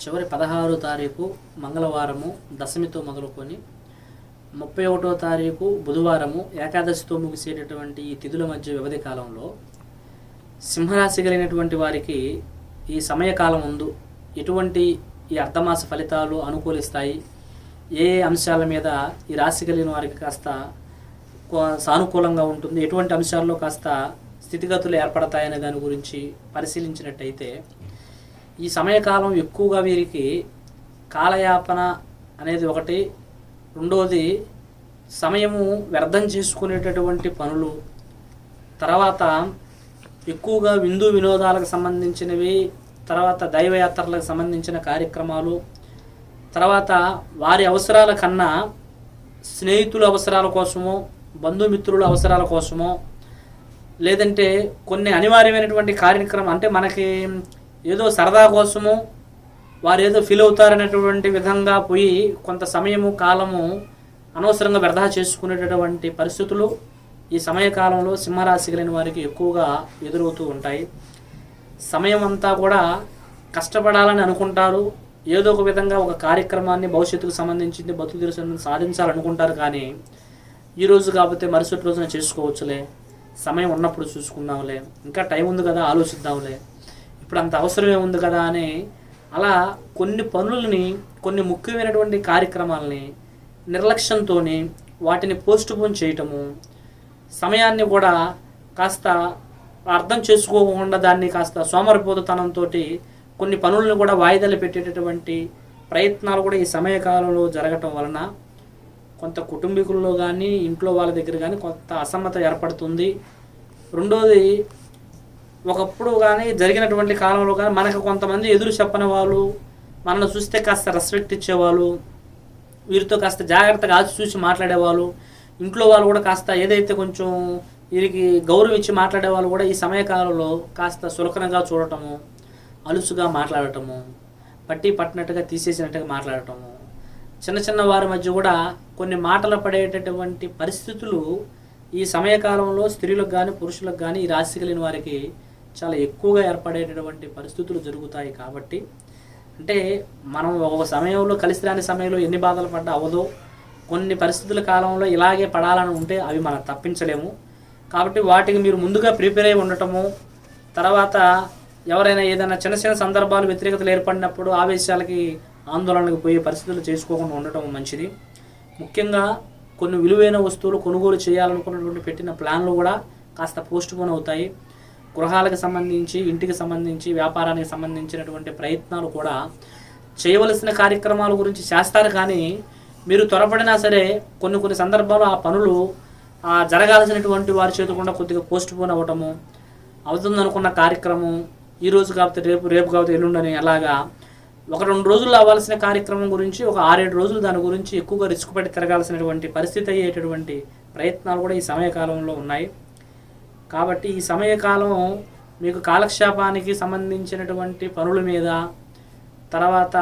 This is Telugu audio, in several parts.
చివరి పదహారు తారీఖు మంగళవారము దశమితో మొదలుకొని ముప్పై ఒకటో తారీఖు బుధవారము ఏకాదశితో ముగిసేటటువంటి ఈ తిథుల మధ్య వ్యవధి కాలంలో సింహరాశి కలిగినటువంటి వారికి ఈ సమయకాలం ముందు ఎటువంటి ఈ అర్ధమాస ఫలితాలు అనుకూలిస్తాయి? ఏ ఏ అంశాల మీద ఈ రాశి కలిగిన వారికి కాస్త సానుకూలంగా ఉంటుంది? ఎటువంటి అంశాల్లో కాస్త స్థితిగతులు ఏర్పడతాయనే దాని గురించి పరిశీలించినట్టయితే ఈ సమయకాలం ఎక్కువగా వీరికి కాలయాపన అనేది ఒకటి. రెండోది సమయము వ్యర్థం చేసుకునేటటువంటి పనులు. తర్వాత ఎక్కువగా విందు వినోదాలకు సంబంధించినవి తర్వాత దైవయాత్రలకు సంబంధించిన కార్యక్రమాలు. తర్వాత వారి అవసరాల కన్నా స్నేహితుల అవసరాల కోసమో బంధుమిత్రుల అవసరాల కోసమో లేదంటే కొన్ని అనివార్యమైనటువంటి కార్యక్రమం అంటే మనకి ఏదో సరదా కోసము వారు ఏదో ఫీల్ అవుతారనేటువంటి విధంగా పోయి కొంత సమయము కాలము అనవసరంగా వ్యర్థ చేసుకునేటటువంటి పరిస్థితులు ఈ సమయకాలంలో సింహరాశి కలిగిన వారికి ఎక్కువగా ఎదురవుతూ ఉంటాయి. సమయం అంతా కూడా కష్టపడాలని అనుకుంటారు. ఏదో ఒక విధంగా ఒక కార్యక్రమాన్ని భవిష్యత్తుకు సంబంధించింది బతుకు తెలుసు సాధించాలనుకుంటారు కానీ ఈరోజు కాకపోతే మరుసటి రోజున చేసుకోవచ్చులే. సమయం ఉన్నప్పుడు చూసుకుందాంలే. ఇంకా టైం ఉంది కదా ఆలోచిద్దాంలే. ఇప్పుడు అంత అవసరమే ఉంది కదా అని అలా కొన్ని పనులని కొన్ని ముఖ్యమైనటువంటి కార్యక్రమాలని నిర్లక్ష్యంతో వాటిని పోస్ట్ పోన్ చేయటము సమయాన్ని కూడా కాస్త అర్థం చేసుకోకుండా దాన్ని కాస్త సోమరిపోతుతనంతో కొన్ని పనులను కూడా వాయిదాలు పెట్టేటటువంటి ప్రయత్నాలు కూడా ఈ సమయకాలంలో జరగటం వలన కొంత కుటుంబీకుల్లో కానీ ఇంట్లో వాళ్ళ దగ్గర కానీ కొంత అసమ్మత ఏర్పడుతుంది. రెండోది ఒకప్పుడు కానీ జరిగినటువంటి కాలంలో కానీ మనకు కొంతమంది ఎదురు చెప్పని వాళ్ళు మనల్ని చూస్తే కాస్త రెస్పెక్ట్ ఇచ్చేవాళ్ళు వీరితో కాస్త జాగ్రత్తగా ఆచి చూసి మాట్లాడేవాళ్ళు ఇంట్లో వాళ్ళు కూడా కాస్త ఏదైతే కొంచెం వీరికి గౌరవం ఇచ్చి మాట్లాడే వాళ్ళు కూడా ఈ సమయకాలంలో కాస్త సులకనగా చూడటము అలుసుగా మాట్లాడటము పట్టి పట్టినట్టుగా తీసేసినట్టుగా మాట్లాడటము. చిన్న చిన్న వారి మధ్య కూడా కొన్ని మాటలు పడేటటువంటి పరిస్థితులు ఈ సమయకాలంలో స్త్రీలకు కానీ పురుషులకు కానీ ఈ రాశి కలిగిన వారికి చాలా ఎక్కువగా ఏర్పడేటటువంటి పరిస్థితులు జరుగుతాయి కాబట్టి అంటే మనం ఒక సమయంలో కలిసి రాని సమయంలో ఎన్ని బాధలు పడ్డా అవదో కొన్ని పరిస్థితుల కాలంలో ఇలాగే పడాలని ఉంటే అవి మనం తప్పించలేము. కాబట్టి వాటికి మీరు ముందుగా ప్రిపేర్ అయి ఉండటము తర్వాత ఎవరైనా ఏదైనా చిన్న చిన్న సందర్భాలు వ్యతిరేకతలు ఏర్పడినప్పుడు ఆవేశాలకి ఆందోళనకు పోయే పరిస్థితులు చేసుకోకుండా ఉండటం మంచిది. ముఖ్యంగా కొన్ని విలువైన వస్తువులు కొనుగోలు చేయాలనుకున్నటువంటి పెట్టిన ప్లాన్లు కూడా కాస్త పోస్ట్ పోన్ అవుతాయి. గృహాలకు సంబంధించి ఇంటికి సంబంధించి వ్యాపారానికి సంబంధించినటువంటి ప్రయత్నాలు కూడా చేయవలసిన కార్యక్రమాల గురించి చేస్తారు. కానీ మీరు త్వరపడినా సరే కొన్ని కొన్ని సందర్భాల్లో ఆ పనులు జరగాల్సినటువంటి వారి చేతుకుండా కొద్దిగా పోస్ట్ పోన్ అవ్వటము అవుతుందనుకున్న కార్యక్రమం ఈ రోజు కాకపోతే రేపు రేపు కాకపోతే ఎల్లుండని అలాగా ఒక రెండు రోజుల్లో అవ్వాల్సిన కార్యక్రమం గురించి ఒక ఆరేడు రోజులు దాని గురించి ఎక్కువగా రిస్క్ పెట్టి తిరగాల్సినటువంటి పరిస్థితి అయ్యేటటువంటి ప్రయత్నాలు కూడా ఈ సమయకాలంలో ఉన్నాయి. కాబట్టి ఈ సమయకాలం మీకు కాలక్షేపానికి సంబంధించినటువంటి పనుల మీద తర్వాత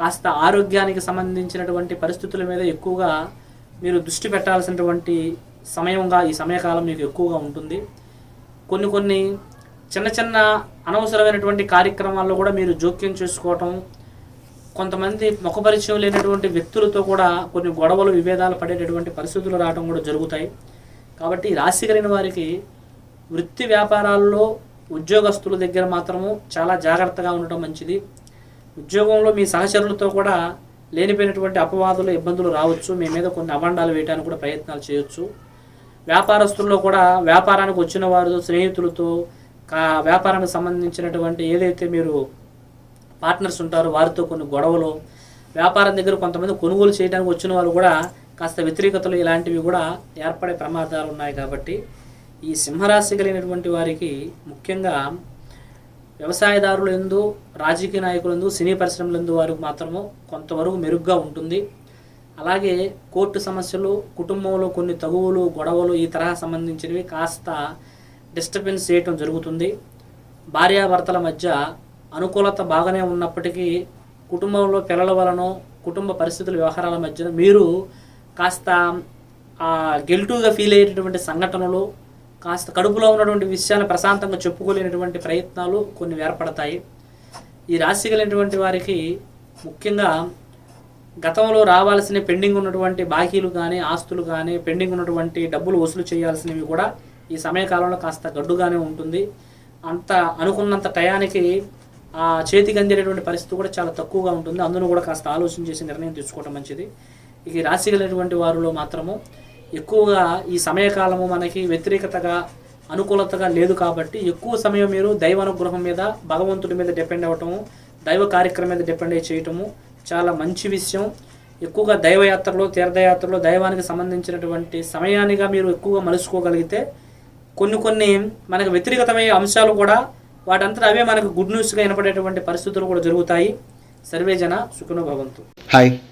కాస్త ఆరోగ్యానికి సంబంధించినటువంటి పరిస్థితుల మీద ఎక్కువగా మీరు దృష్టి పెట్టాల్సినటువంటి సమయంగా ఈ సమయకాలం మీకు ఎక్కువగా ఉంటుంది. కొన్ని కొన్ని చిన్న చిన్న అనవసరమైనటువంటి కార్యక్రమాల్లో కూడా మీరు జోక్యం చేసుకోవటం కొంతమంది ముఖపరిచయం లేనటువంటి వ్యక్తులతో కూడా కొన్ని గొడవలు విభేదాలు పడేటటువంటి పరిస్థితులు రావడం కూడా జరుగుతాయి. కాబట్టి రాశి కలిగిన వారికి వృత్తి వ్యాపారాల్లో ఉద్యోగస్తుల దగ్గర మాత్రము చాలా జాగ్రత్తగా ఉండటం మంచిది. ఉద్యోగంలో మీ సహచరులతో కూడా లేనిపోయినటువంటి అపవాదులు ఇబ్బందులు రావచ్చు. మీ మీద కొన్ని అబండాలు వేయడానికి కూడా ప్రయత్నాలు చేయొచ్చు. వ్యాపారస్తుల్లో కూడా వ్యాపారానికి వచ్చిన వారితో స్నేహితులతో కా వ్యాపారానికి సంబంధించినటువంటి ఏదైతే మీరు పార్ట్నర్స్ ఉంటారో వారితో కొన్ని గొడవలు వ్యాపారం దగ్గర కొంతమంది కొనుగోలు చేయడానికి వచ్చిన వారు కూడా కాస్త వ్యతిరేకతలు ఇలాంటివి కూడా ఏర్పడే ప్రమాదాలు ఉన్నాయి కాబట్టి ఈ సింహరాశి కలిగినటువంటి వారికి ముఖ్యంగా వ్యవసాయదారులు ఎందు రాజకీయ నాయకులందు సినీ పరిశ్రమలందు వారికి మాత్రము కొంతవరకు మెరుగ్గా ఉంటుంది. అలాగే కోర్టు సమస్యలు కుటుంబంలో కొన్ని తగువులు గొడవలు ఈ తరహా సంబంధించినవి కాస్త డిస్టర్బెన్స్ చేయటం జరుగుతుంది. భార్యాభర్తల మధ్య అనుకూలత బాగానే ఉన్నప్పటికీ కుటుంబంలో పిల్లల వలన కుటుంబ పరిస్థితుల వ్యవహారాల మధ్యన మీరు కాస్త ఆ, గిల్టుగా ఫీల్ అయ్యేటటువంటి సంఘటనలు కాస్త కడుపులో ఉన్నటువంటి విషయాన్ని ప్రశాంతంగా చెప్పుకోలేనటువంటి ప్రయత్నాలు కొన్ని ఏర్పడతాయి. ఈ రాశి కలిగినటువంటి వారికి ముఖ్యంగా గతంలో రావాల్సిన పెండింగ్ ఉన్నటువంటి బాకీలు కానీ ఆస్తులు కానీ పెండింగ్ ఉన్నటువంటి డబ్బులు వసూలు చేయాల్సినవి కూడా ఈ సమయకాలంలో కాస్త గడ్డుగానే ఉంటుంది. అంత అనుకున్నంత టయానికి ఆ చేతికి అందేటటువంటి పరిస్థితి కూడా చాలా తక్కువగా ఉంటుంది. అందులో కూడా కాస్త ఆలోచన చేసి నిర్ణయం తీసుకోవడం మంచిది. ఈ రాశి కలిగినటువంటి వారిలో మాత్రము ఎక్కువగా ఈ సమయకాలము మనకి వ్యతిరేకతగా అనుకూలతగా లేదు కాబట్టి ఎక్కువ సమయం మీరు దైవ అనుగ్రహం మీద భగవంతుడి మీద డిపెండ్ అవ్వటము దైవ కార్యక్రమం మీద డిపెండ్ అయ్యి చేయటము చాలా మంచి విషయం. ఎక్కువగా దైవయాత్రలో తీర్థయాత్రలో దైవానికి సంబంధించినటువంటి సమయానిగా మీరు ఎక్కువగా మలుచుకోగలిగితే కొన్ని కొన్ని మనకు వ్యతిరేకతమయ్యే అంశాలు కూడా వాటంతా అవే మనకు గుడ్ న్యూస్గా వినపడేటువంటి పరిస్థితులు కూడా జరుగుతాయి. సర్వే జన సుఖను భవంతు. హాయ్